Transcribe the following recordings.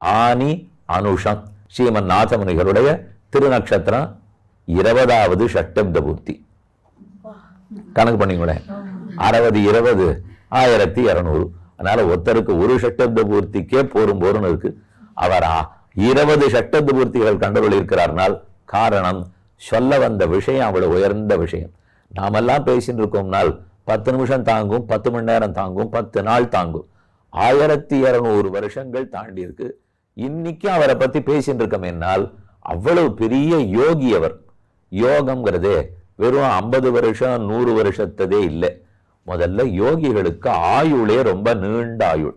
ஆனி அனுஷம். ஸ்ரீமன் நாதமுனிகளுடைய திருநக்ஷத்திரம் இருபதாவது ஷட்டப்த பூர்த்தி கணக்கு பண்ணிங்களேன் அறுபது இருபது ஆயிரத்தி இருநூறு. அதனால ஒருத்தருக்கு ஒரு ஷட்டப்த பூர்த்திக்கே போரும் போரும் இருக்கு. அவர் இருபது ஷட்டப்த பூர்த்திகள் கண்டவர்கள் இருக்கிறார்னால் காரணம் சொல்ல வந்த விஷயம் அவ்வளவு உயர்ந்த விஷயம். நாமெல்லாம் பேசிட்டு இருக்கோம்னால் பத்து நிமிஷம் தாங்கும் பத்து மணி நேரம் தாங்கும் பத்து நாள் தாங்கும். ஆயிரத்தி இருநூறு வருஷங்கள் தாண்டி இருக்கு. இன்னைக்கும் அவரை பற்றி பேசிட்டு என்னால். அவ்வளவு பெரிய யோகி அவர். யோகம்ங்கிறதே வெறும் ஐம்பது வருஷம் நூறு வருஷத்ததே இல்லை. முதல்ல யோகிகளுக்கு ஆயுளே ரொம்ப நீண்ட ஆயுள்.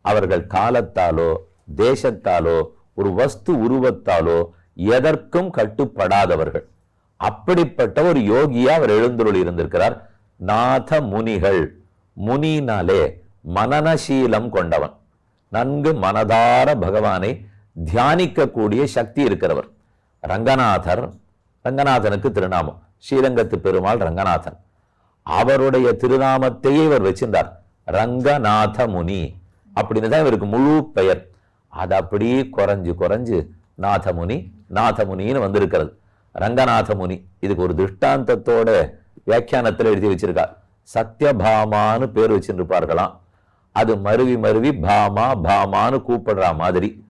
அவர்கள் காலத்தாலோ தேசத்தாலோ ஒரு வஸ்து உருவத்தாலோ எதற்கும் கட்டுப்படாதவர்கள். அப்படிப்பட்ட ஒரு யோகியா அவர் எழுந்துருள் இருந்திருக்கிறார். நாத முனிகள் முனினாலே மனநசீலம் கொண்டவன். நன்கு மனதார பகவானை தியானிக்கக்கூடிய சக்தி இருக்கிறவர். ரங்கநாதர் ரங்கநாதனுக்கு திருநாமம். ஸ்ரீரங்கத்து பெருமாள் ரங்கநாதன். அவருடைய திருநாமத்தையே இவர் வச்சிருந்தார். ரங்கநாத முனி அப்படின்னு தான் இவருக்கு முழு பெயர். அது அப்படியே குறைஞ்சு குறைஞ்சு நாதமுனி நாதமுனின்னு வந்திருக்கிறது. ரங்கநாத முனி இதுக்கு ஒரு திருஷ்டாந்தத்தோட வியாக்கியானத்தில் எழுதி வச்சிருக்கார். சத்யபாமான்னு பேர் வச்சிருப்பார்களாம். அது மருவி மருவி பாமா பாமான்னு கூப்பிடுற மாதிரி.